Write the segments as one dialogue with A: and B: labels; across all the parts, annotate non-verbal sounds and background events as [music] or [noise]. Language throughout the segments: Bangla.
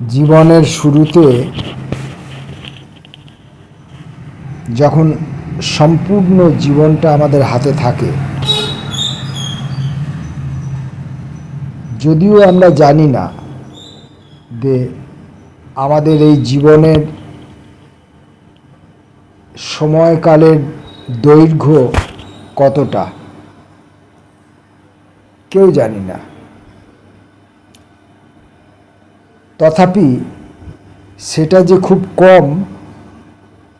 A: জীবনের শুরুতে যখন সম্পূর্ণ জীবনটা আমাদের হাতে থাকে, যদিও আমরা জানি না যে আমাদের এই জীবনের সময়কালের দৈর্ঘ্য কতটা, কেউ জানি না। তথাপি সেটা যে খুব কম,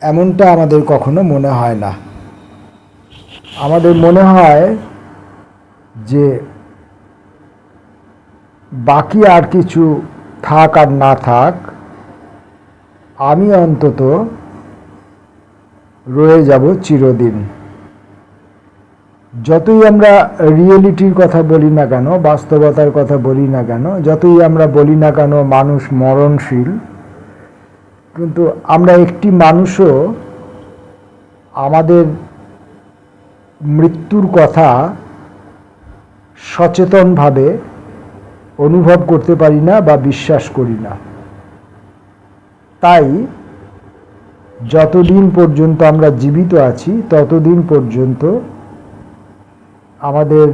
A: এমনটা আমাদের কখনো মনে হয় না। আমাদের মনে হয় যে বাকি আর কিছু থাক আর না থাক, আমি অন্তত রয়ে যাব চিরদিন। যতই আমরা রিয়েলিটির কথা বলি না কেন, বাস্তবতার কথা বলি না কেন, যতই আমরা বলি না কেন মানুষ মরণশীল, কিন্তু আমরা একটি মানুষও আমাদের মৃত্যুর কথা সচেতনভাবে অনুভব করতে পারি না বা বিশ্বাস করি না। তাই যতদিন পর্যন্ত আমরা জীবিত আছি, ততদিন পর্যন্ত আমাদের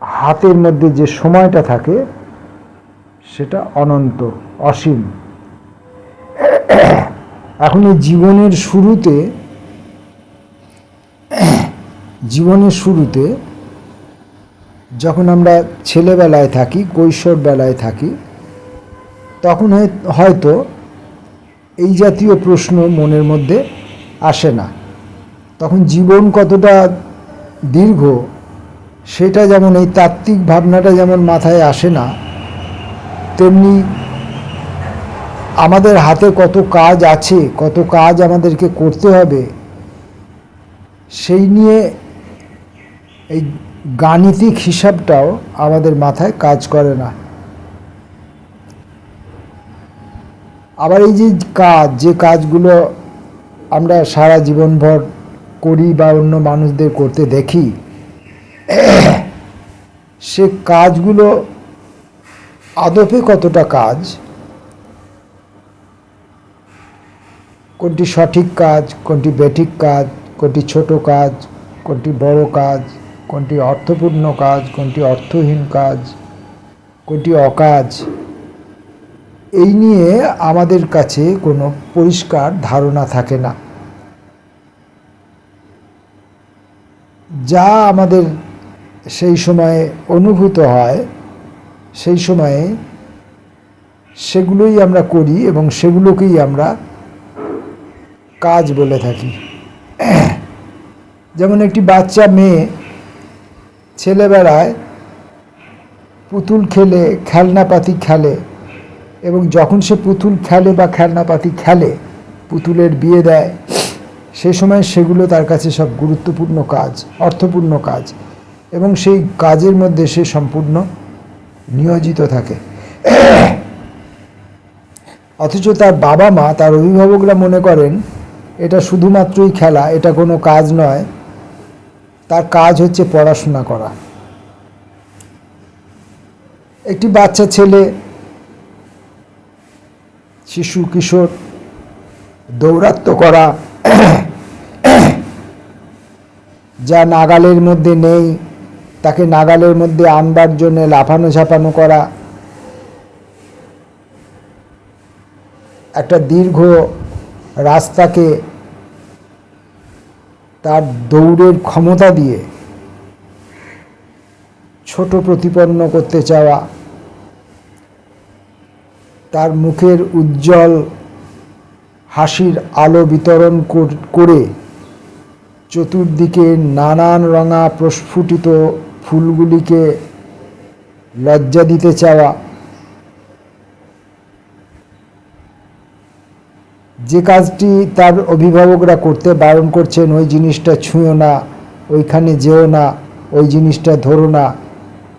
A: হাতের মধ্যে যে সময়টা থাকে, সেটা অনন্ত, অসীম। এখন এই জীবনের শুরুতে জীবনের শুরুতে যখন আমরা ছেলেবেলায় থাকি কৈশোর বেলায় থাকি, তখন হয়- হয়তো এই জাতীয় প্রশ্ন মনের মধ্যে আসে না। তখন জীবন কতটা দীর্ঘ, সেটা যেমন এই তাত্ত্বিক ভাবনাটা যেমন মাথায় আসে না, তেমনি আমাদের হাতে কত কাজ আছে, কত কাজ আমাদেরকে করতে হবে, সেই নিয়ে এই গাণিতিক হিসাবটাও আমাদের মাথায় কাজ করে না। আবার এই যে কাজ, যে কাজগুলো আমরা সারা জীবনভর করি বা অন্য মানুষদের করতে দেখি, সে কাজগুলো আদপে কতটা কাজ? কোনটি সঠিক কাজ, কোনটি বেঠিক কাজ, কোনটি ছোট কাজ, কোনটি বড় কাজ, কোনটি অর্থপূর্ণ কাজ, কোনটি অর্থহীন কাজ, কোনটি অকাজ? এই নিয়ে আমাদের কাছে কোনো পরিষ্কার ধারণা থাকে না। যা আমাদের সেই সময়ে অনুভূত হয়, সেই সময়ে সেগুলোই আমরা করি এবং সেগুলোকেই আমরা কাজ বলে থাকি। যেমন একটি বাচ্চা মেয়ে ছেলেবেলায় পুতুল খেলে, খেলনাপাতি খেলে এবং যখন সে পুতুল খেলে বা খেলনাপাতি খেলে, পুতুলের বিয়ে দেয় সেই সময় সেগুলো তার কাছে সব গুরুত্বপূর্ণ কাজ, অর্থপূর্ণ কাজ এবং সেই কাজের মধ্যে সে সম্পূর্ণ নিয়োজিত থাকে। অথচ তার বাবা মা, তার অভিভাবকরা মনে করেন, এটা শুধুমাত্রই খেলা, এটা কোনো কাজ নয়। তার কাজ হচ্ছে পড়াশোনা করা। একটি বাচ্চা ছেলে, শিশু, কিশোর, দৌরাত্ম্য করা [coughs] যা নাগালের মধ্যে নেই, তাকে নাগালের মধ্যে আনবার জন্য লাফানো ঝাপানো করা। একটা দীর্ঘ রাস্তাকে তার দৌড়ের ক্ষমতা দিয়ে ছোট প্রতিপন্ন করতে চাওয়া, তার মুখের উজ্জ্বল হাসির আলো বিতরণ কর- চতুর্দিকে নানান রঙা প্রস্ফুটিত ফুলগুলিকে লজ্জা দিতে চাওয়া। যে কাজটি তার অভিভাবকরা করতে বারণ করছেন, ওই জিনিসটা ছুঁয়ো না, ওইখানে যেও না, ওই জিনিসটা ধরো না,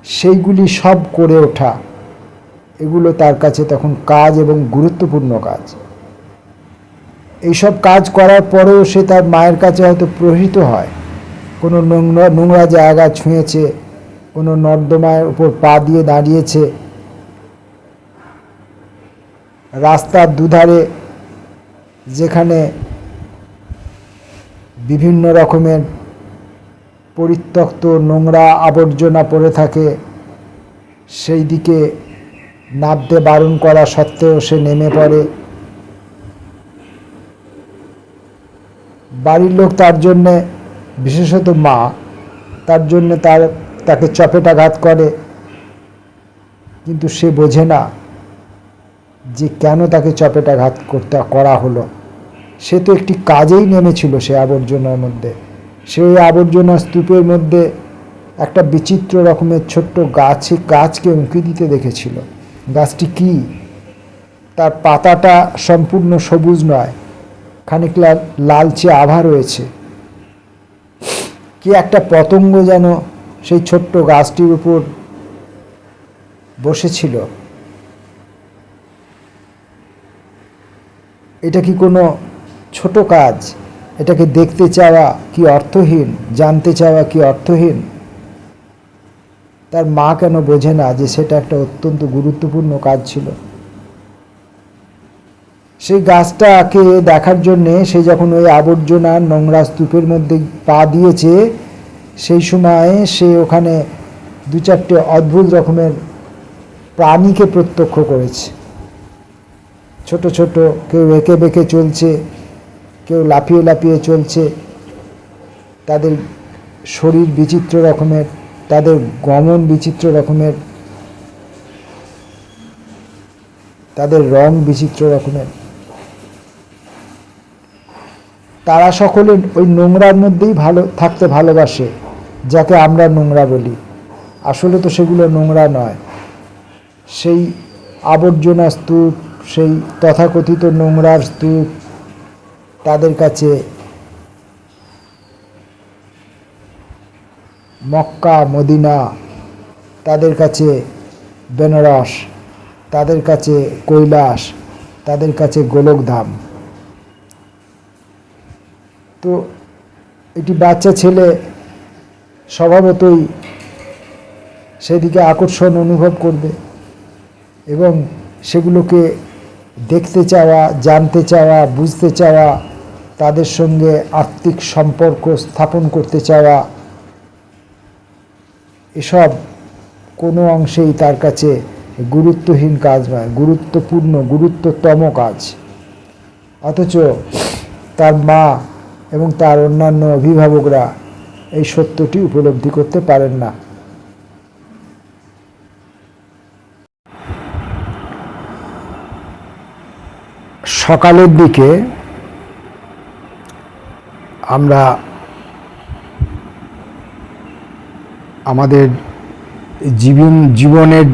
A: সেইগুলি সব করে ওঠা। এগুলো তার কাছে তখন কাজ এবং গুরুত্বপূর্ণ কাজ। এইসব কাজ করার পরেও সে তার মায়ের কাছে হয়তো প্রহৃত হয়। কোনো নোংরা নোংরা জায়গা ছুঁয়েছে, কোনো নর্দমার উপর পা দিয়ে দাঁড়িয়েছে। রাস্তার দুধারে যেখানে বিভিন্ন রকমের পরিত্যক্ত নোংরা আবর্জনা পড়ে থাকে সেই দিকে নামতে বারণ করা সত্ত্বেও সে নেমে পড়ে। বাড়ির লোক তার জন্যে, বিশেষত মা, তার জন্যে তার, তাকে চপেটাঘাত করে। কিন্তু সে বোঝে না যে কেন তাকে চপেটাঘাত করতে, করা হলো। সে তো একটি কাজেই নেমেছিল সে আবর্জনার মধ্যে। সে ওই আবর্জনা স্তূপের মধ্যে একটা বিচিত্র রকমের ছোট্ট গাছে, গাছকে উঁকি দিতে দেখেছিল। গাছটি কি? তার পাতাটা সম্পূর্ণ সবুজ নয়। খানিক লাল- লালচে আভা রয়েছে। কি একটা পতঙ্গ যেন সেই ছোট্ট গাছটির উপর বসেছিল। এটা কি কোনো ছোট কাজ? এটাকে দেখতে চাওয়া কি অর্থহীন? জানতে চাওয়া কি অর্থহীন? তার মা কেন বোঝে না যে সেটা একটা অত্যন্ত গুরুত্বপূর্ণ কাজ ছিল? সেই গাছটাকে দেখার জন্যে সে যখন ওই আবর্জনা নোংরা স্তূপের মধ্যে পা দিয়েছে, সেই সময় সে ওখানে দু চারটে অদ্ভুত রকমের প্রাণীকে প্রত্যক্ষ করেছে। ছোট ছোট, কেউ এঁকে বেঁকে চলছে, কেউ লাফিয়ে লাফিয়ে চলছে। তাদের শরীর বিচিত্র রকমের, তাদের গমন বিচিত্র রকমের, তাদের রং বিচিত্র রকমের। তারা সকলে ওই নোংরার মধ্যেই ভালো, থাকতে ভালোবাসে, যাকে আমরা নোংরা বলি। আসলে তো সেগুলো নোংরা নয়। সেই আবর্জনা স্তূপ, সেই তথাকথিত নোংরার স্তূপ তাদের কাছে মক্কা, মদিনা, তাদের কাছে বেনারস, তাদের কাছে কৈলাস, তাদের কাছে গোলকধাম। তো এটি বাচ্চা ছেলে স্বভাবতই সেদিকে আকর্ষণ অনুভব করবে এবং সেগুলোকে দেখতে চাওয়া, জানতে চাওয়া, বুঝতে চাওয়া, তাদের সঙ্গে আত্মিক সম্পর্ক স্থাপন করতে চাওয়া, এসব কোনো অংশেই তার কাছে গুরুত্বহীন কাজ নয়, গুরুত্বপূর্ণ, গুরুত্বতম কাজ। অথচ তার মা এবং তার অন্যান্য অভিভাবকরা এই সত্যটি উপলব্ধি করতে পারেন না। সকালের দিকে আমরা আমাদের জীবন জীবনের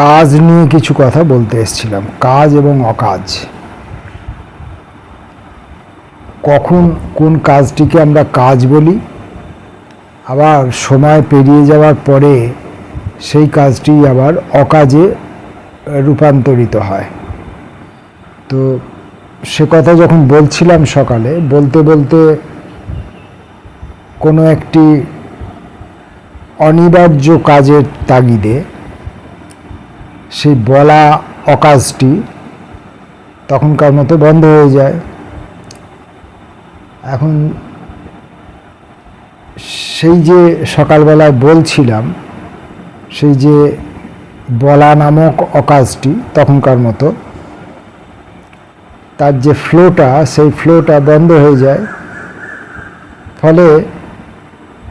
A: কাজ নিয়ে কিছু কথা বলতে এসেছিলাম, কাজ এবং অকাজ। কখন কোন কাজটিকে আমরা কাজ বলি, আবার সময় পেরিয়ে যাওয়ার পরে সেই কাজটি আবার অকাজে রূপান্তরিত হয়। তো সে কথা যখন বলছিলাম সকালে, বলতে বলতে কোনো একটি অনিবার্য কাজের তাগিদে সেই বলা অকাজটি তখনকার মতো বন্ধ হয়ে যায়। এখন সেই যে সকালবেলায় বলছিলাম, সেই যে বলা নামক অকাজটি তখনকার মতো, তার যে ফ্লোটা, সেই ফ্লোটা বন্ধ হয়ে যায়। ফলে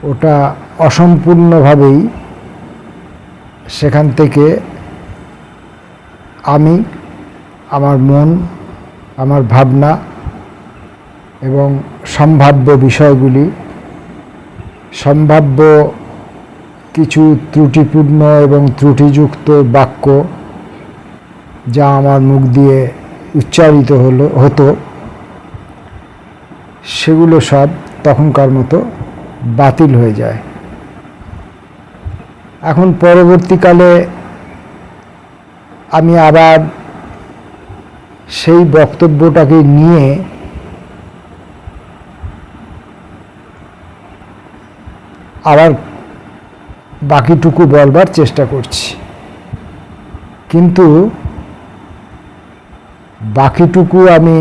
A: ওটা অসম্পূর্ণভাবেই সেখান থেকে আমি, আমার মন, আমার ভাবনা এবং সম্ভাব্য বিষয়গুলি, সম্ভাব্য কিছু ত্রুটিপূর্ণ এবং ত্রুটিযুক্ত বাক্য যা আমার মুখ দিয়ে উচ্চারিত হলো, হতো, সেগুলো সব তখনকার মতো বাতিল হয়ে যায়। এখন পরবর্তীকালে আমি আবার সেই বক্তব্যটাকে নিয়ে আবার বাকিটুকু বলবার চেষ্টা করছি। কিন্তু বাকিটুকু আমি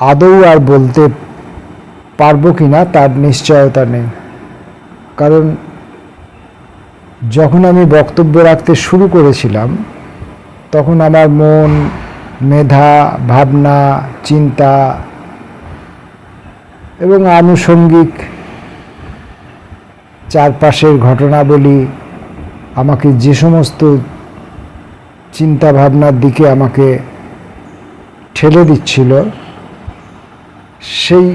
A: আদৌ আর বলতে পারব কি না তার নিশ্চয়তা নেই। কারণ যখন আমি বক্তব্য রাখতে শুরু করেছিলাম, তখন আমার মন, মেধা, ভাবনা, চিন্তা এবং আনুষঙ্গিক চারপাশের ঘটনাবলী, আমাকে যে সমস্ত চিন্তা ভাবনার দিকে আমাকে ঠেলে দিচ্ছিল, সেই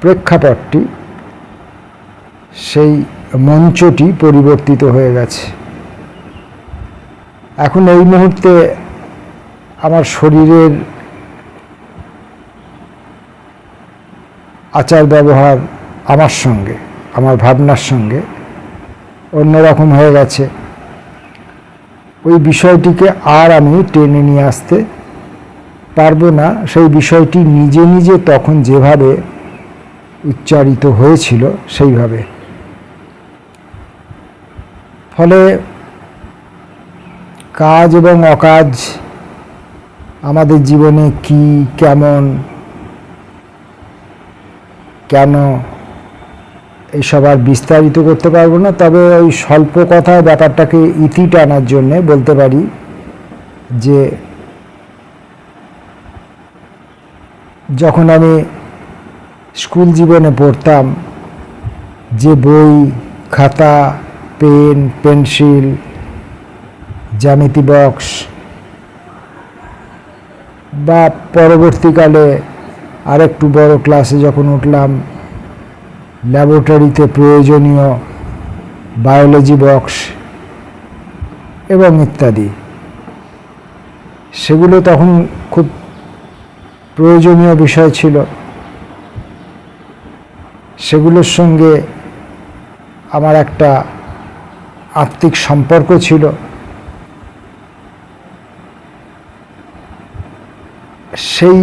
A: প্রেক্ষাপটটি, সেই মঞ্চটি পরিবর্তিত হয়ে গেছে। এখন এই মুহূর্তে আমার শরীরের আচার ব্যবহার আমার সঙ্গে, আমার ভাবনার সঙ্গে অন্যরকম হয়ে গেছে। ওই বিষয়টিকে আর আমি টেনে নিয়ে আসতে পারব না। সেই বিষয়টি নিজে নিজে তখন যেভাবে উচ্চারিত হয়েছিল সেইভাবে। ফলে কাজ এবং অকাজ আমাদের জীবনে কি, কেমন কেন এইসব আর বিস্তারিত করতে পারব না? তবে ওই স্বল্প কথায় ব্যাপারটাকে ইতি টানার জন্যে বলতে পারি যে, যখন আমি স্কুল জীবনে পড়তাম, যে বই, খাতা, পেন, পেন্সিল, জ্যামিতি বক্স বা পরবর্তীকালে আরেকটু বড় ক্লাসে যখন উঠলাম ল্যাবরেটরিতে প্রয়োজনীয় বায়োলজি বক্স এবং ইত্যাদি। সেগুলো তখন খুব প্রয়োজনীয় বিষয় ছিল। সেগুলোর সঙ্গে আমার একটা আত্মিক সম্পর্ক ছিল। সেই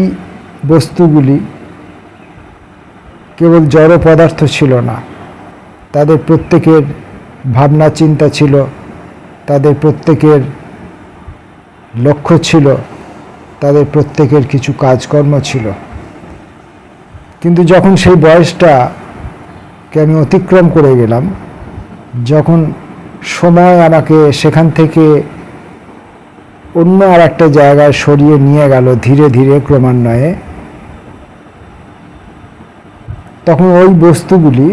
A: বস্তুগুলি কেবল জড় পদার্থ ছিল না। তাদের প্রত্যেকের ভাবনা, চিন্তা ছিল। তাদের প্রত্যেকের লক্ষ্য ছিল। তাদের প্রত্যেকের কিছু কাজকর্ম ছিল। কিন্তু যখন সেই বয়সটাকে আমি অতিক্রম করে গেলাম, যখন সময় আমাকে সেখান থেকে অন্য আর একটা জায়গায় সরিয়ে নিয়ে গেল ধীরে ধীরে ক্রমান্বয়ে তখন ওই বস্তুগুলি,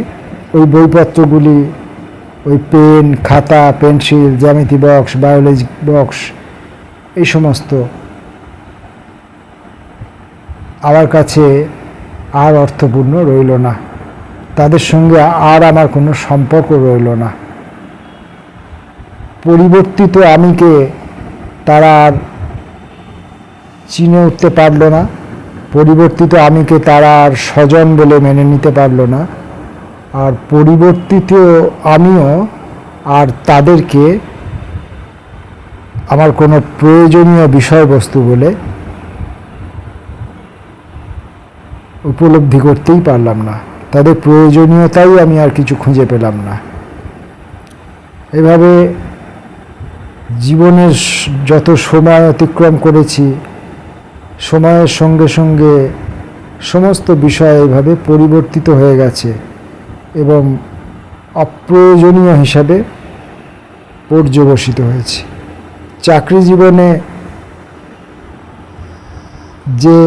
A: ওই বইপত্রগুলি, ওই পেন, খাতা, পেন্সিল, জ্যামিতি বক্স, বায়োলজি বক্স, এই সমস্ত আমার কাছে আর অর্থপূর্ণ রইল না। তাদের সঙ্গে আর আমার কোনো সম্পর্ক রইল না। পরিবর্তিত আমিকে তারা আর চিনে উঠতে পারল না। পরিবর্তিত আমিকে তারা আর স্বজন বলে মেনে নিতে পারল না। আর পরিবর্তিত আমিও আর তাদেরকে আমার কোনো প্রয়োজনীয় বিষয়বস্তু বলে উপলব্ধি করতেই পারলাম না। তাদের প্রয়োজনীয়তাই আমি আর কিছু খুঁজে পেলাম না। এভাবে জীবনের যত সময় অতিক্রম করেছি সময়ের সঙ্গে সঙ্গে সমস্ত বিষয় এভাবে পরিবর্তিত হয়ে গেছে এবং অপ্রয়োজনীয় হিসাবে পর্যবসিত হয়েছে। চাকরি জীবনে যে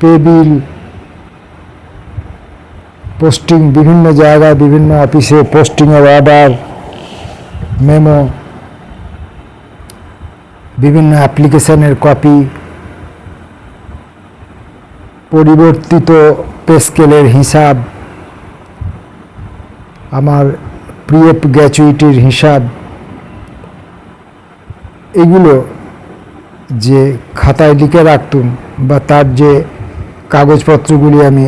A: পে বিল, পোস্টিং বিভিন্ন জায়গায়, বিভিন্ন অফিসে পোস্টিংয়ের অর্ডার, মেমো, বিভিন্ন অ্যাপ্লিকেশনের কপি পরিবর্তিত পেস্কেলের হিসাব, আমার প্রিএফ গ্র্যাচুইটির হিসাব, এগুলো যে খাতায় লিখে রাখতুম বা তার যে কাগজপত্রগুলি আমি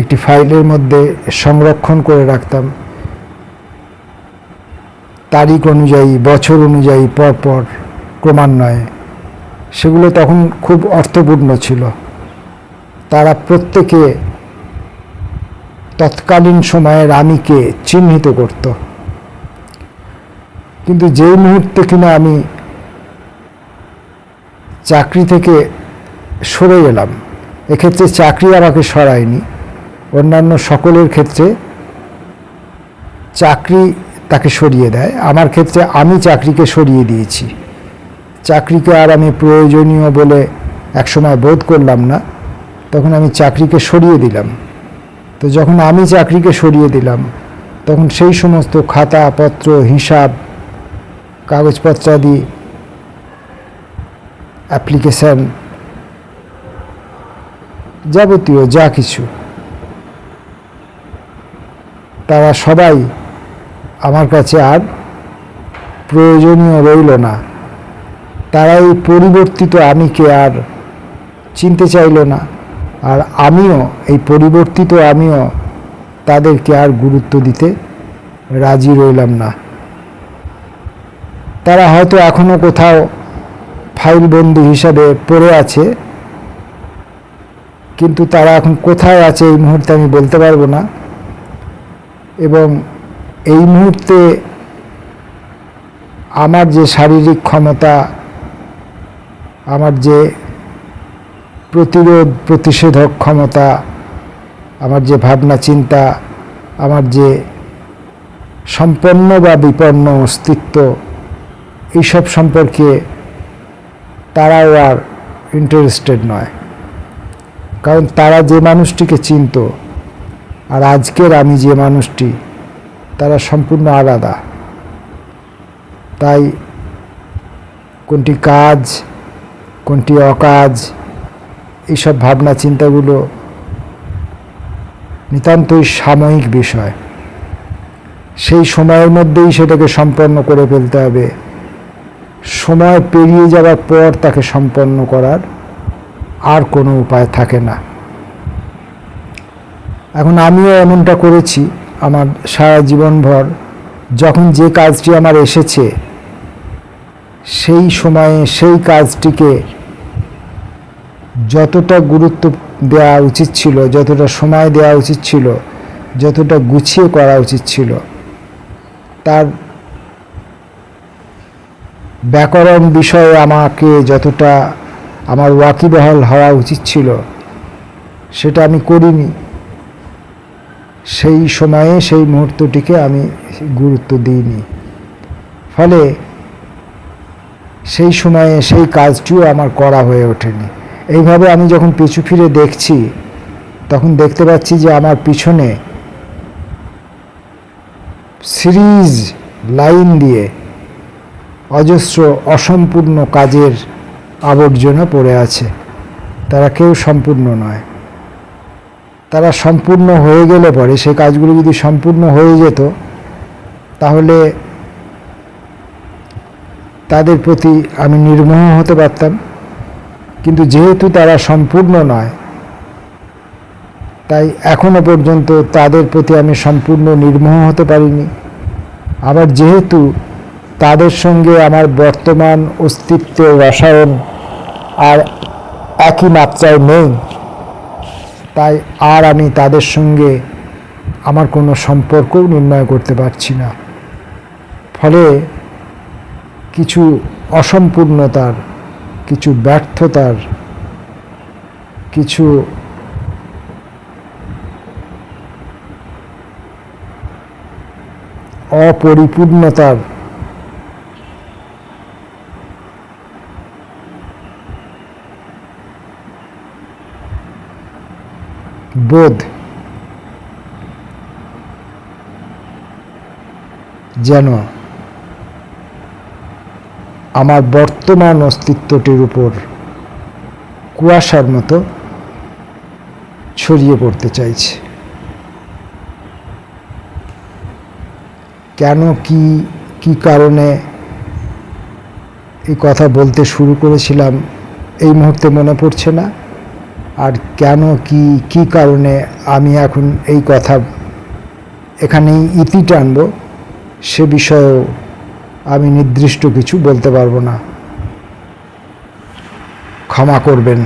A: একটি ফাইলের মধ্যে সংরক্ষণ করে রাখতাম, তারিখ অনুযায়ী, বছর অনুযায়ী, পরপর ক্রমান্বয়ে, সেগুলো তখন খুব অর্থপূর্ণ ছিল। তারা প্রত্যেকে তৎকালীন সময়ে রানীকে চিহ্নিত করত। কিন্তু যেই মুহূর্তে কিনা আমি চাকরি থেকে সরে গেলাম এক্ষেত্রে চাকরি আমাকে সরায়নি। অন্যান্য সকলের ক্ষেত্রে চাকরি তাকে সরিয়ে দেয়। আমার ক্ষেত্রে আমি চাকরিকে সরিয়ে দিয়েছি। চাকরিকে আর আমি প্রয়োজনীয় বলে একসময় বোধ করলাম না। তখন আমি চাকরিকে সরিয়ে দিলাম। তো যখন আমি চাকরিকে সরিয়ে দিলাম, তখন সেই সমস্ত খাতাপত্র হিসাব কাগজপত্রাদি অ্যাপ্লিকেশন যাবতীয় যা কিছু, তারা সবাই আমার কাছে আর প্রয়োজনীয় রইল না। তারা এই পরিবর্তিত আমিকে আর চিনতে চাইল না। আর আমিও, এই পরিবর্তিত আমিও তাদেরকে আর গুরুত্ব দিতে রাজি রইলাম না। তারা হয়তো এখনও কোথাও ফাইল বন্দি হিসাবে পড়ে আছে, কিন্তু তারা এখন কোথায় আছে এই মুহূর্তে আমি বলতে পারব না। এবং এই মুহূর্তে আমার যে শারীরিক ক্ষমতা, আমার যে প্রতিরোধ, প্রতিষেধক ক্ষমতা, আমার যে ভাবনা, চিন্তা, আমার যে সম্পন্ন বা বিপন্ন অস্তিত্ব, এইসব সম্পর্কে তারাও আর ইন্টারেস্টেড নয়। কারণ তারা যে মানুষটিকে চিনত আর আজকের আমি যে মানুষটি, তারা সম্পূর্ণ আলাদা। তাই কোনটি কাজ, কোনটি অকাজ এইসব ভাবনা চিন্তাগুলো নিতান্তই সাময়িক বিষয়। সেই সময়ের মধ্যেই সেটাকে সম্পন্ন করে ফেলতে হবে। সময় পেরিয়ে যাওয়ার পর তাকে সম্পন্ন করার আর কোনো উপায় থাকে না। এখন আমিও এমনটা করেছি আমার সারা জীবনভর। যখন যে কাজটি আমার এসেছে, সেই সময়ে সেই কাজটিকে যতটা গুরুত্ব দেওয়া উচিত ছিল, যতটা সময় দেওয়া উচিত ছিল, যতটা গুছিয়ে করা উচিত ছিল, তার ব্যাকরণ বিষয়ে আমাকে যতটা আমার ওয়াকিবহাল হওয়া উচিত ছিল, সেটা আমি করিনি। সেই সময়ে, সেই মুহূর্তটিকে আমি গুরুত্ব দিইনি। ফলে সেই সময়ে সেই কাজটিও আমার করা হয়ে ওঠেনি। এইভাবে আমি যখন পিছু ফিরে দেখছি, তখন দেখতে পাচ্ছি যে আমার পিছনে সিরিজ লাইন দিয়ে অজস্র অসম্পূর্ণ কাজের আবর্জনা পড়ে আছে। তারা কেউ সম্পূর্ণ নয়। তারা সম্পূর্ণ হয়ে গেলে পরে, সেই কাজগুলো যদি সম্পূর্ণ হয়ে যেত, তাহলে তাদের প্রতি আমি নির্মোহ হতে পারতাম। কিন্তু যেহেতু তারা সম্পূর্ণ নয়, তাই এখনও পর্যন্ত তাদের প্রতি আমি সম্পূর্ণ নির্মোহ হতে পারিনি। আবার যেহেতু তাদের সঙ্গে আমার বর্তমান অস্তিত্বের রসায়ন আর একই মাত্রায় নেই, তাই আর আমি তাদের সঙ্গে আমার কোনো সম্পর্কও নির্ণয় করতে পারছি না। ফলে কিছু অসম্পূর্ণতার কিছু ব্যর্থতার কিছু অপরিপূর্ণতার বোধ যেন আমার বর্তমান অস্তিত্বটির উপর কুয়াশার মতো ছড়িয়ে পড়তে চাইছে। কেন, কি কি কারণে এই কথা বলতে শুরু করেছিলাম এই মুহূর্তে মনে পড়ছে না? আর কেন, কি কি কারণে আমি এখন এই কথা এখানেই ইতি টানব? সে বিষয়েও আমি নির্দিষ্ট কিছু বলতে পারব না। ক্ষমা করবেন।